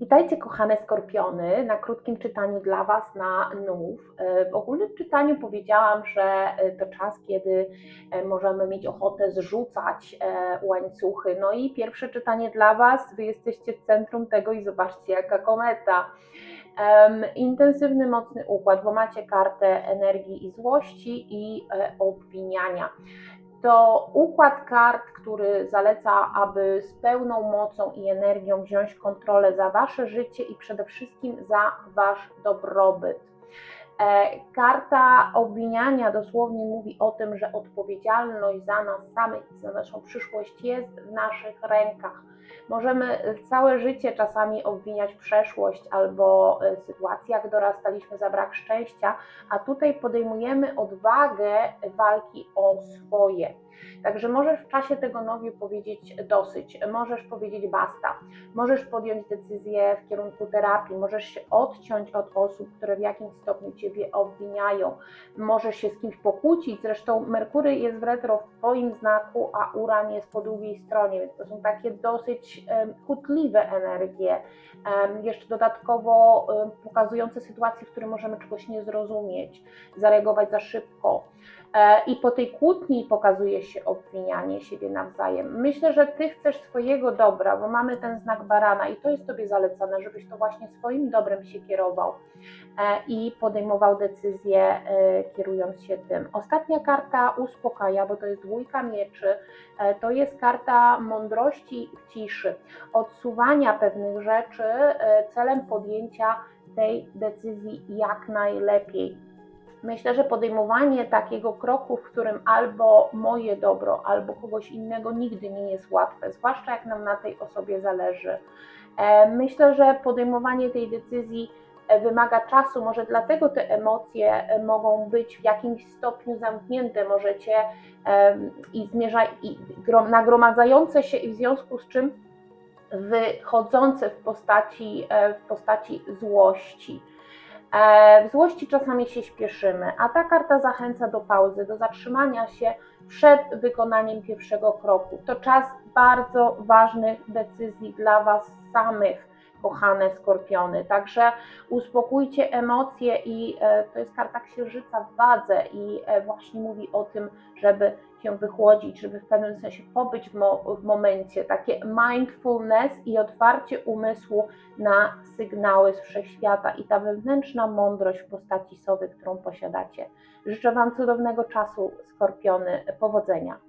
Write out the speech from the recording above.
Witajcie kochane skorpiony na krótkim czytaniu dla Was na nów. E, W ogólnym czytaniu powiedziałam, że e, to czas, kiedy e, możemy mieć ochotę zrzucać łańcuchy. No i pierwsze czytanie dla Was, Wy jesteście w centrum tego i zobaczcie jaka kometa. Intensywny, mocny układ, bo macie kartę energii i złości i obwiniania to układ kart, który zaleca, aby z pełną mocą i energią wziąć kontrolę za wasze życie i przede wszystkim za wasz dobrobyt. E, Karta obwiniania dosłownie mówi o tym, że odpowiedzialność za nas samych za naszą przyszłość jest w naszych rękach. Możemy całe życie czasami obwiniać przeszłość albo e, sytuację, jak dorastaliśmy za brak szczęścia, a tutaj podejmujemy odwagę walki o swoje. Także możesz w czasie tego nowiu powiedzieć dosyć, możesz powiedzieć basta, możesz podjąć decyzję w kierunku terapii, możesz się odciąć od osób, które w jakimś stopniu ciebie obwiniają, możesz się z kimś pokłócić. Zresztą Merkury jest w retro w Twoim znaku, a Uran jest po drugiej stronie, więc to są takie dosyć chutliwe energie. Jeszcze dodatkowo pokazujące sytuacje, w których możemy czegoś nie zrozumieć, zareagować za szybko. E, I po tej kłótni pokazuje się obwinianie siebie nawzajem. Myślę, że ty chcesz swojego dobra, bo mamy ten znak barana i to jest tobie zalecane, żebyś to właśnie swoim dobrem się kierował e, i podejmował decyzje e, kierując się tym. Ostatnia karta uspokaja, bo to jest dwójka mieczy. To jest karta mądrości w ciszy, odsuwania pewnych rzeczy celem podjęcia tej decyzji jak najlepiej. Myślę, że podejmowanie takiego kroku, w którym albo moje dobro, albo kogoś innego nigdy nie jest łatwe, zwłaszcza jak nam na tej osobie zależy. E, Myślę, że podejmowanie tej decyzji e, wymaga czasu, może dlatego te emocje e, mogą być w jakimś stopniu zamknięte, możecie i zmierza i grom- nagromadzające się i w związku z czym wychodzące w postaci, w postaci złości. E, W złości czasami się śpieszymy, a ta karta zachęca do pauzy, do zatrzymania się przed wykonaniem pierwszego kroku. To czas bardzo ważnych decyzji dla Was samych, kochane skorpiony. Także uspokójcie emocje i e, to jest karta księżyca w wadze i e, właśnie mówi o tym, żeby się wychłodzić, żeby w pewnym sensie pobyć w, mo- w momencie, takie mindfulness i otwarcie umysłu na sygnały z wszechświata i ta wewnętrzna mądrość w postaci sowy, którą posiadacie. Życzę Wam cudownego czasu, skorpiony, powodzenia.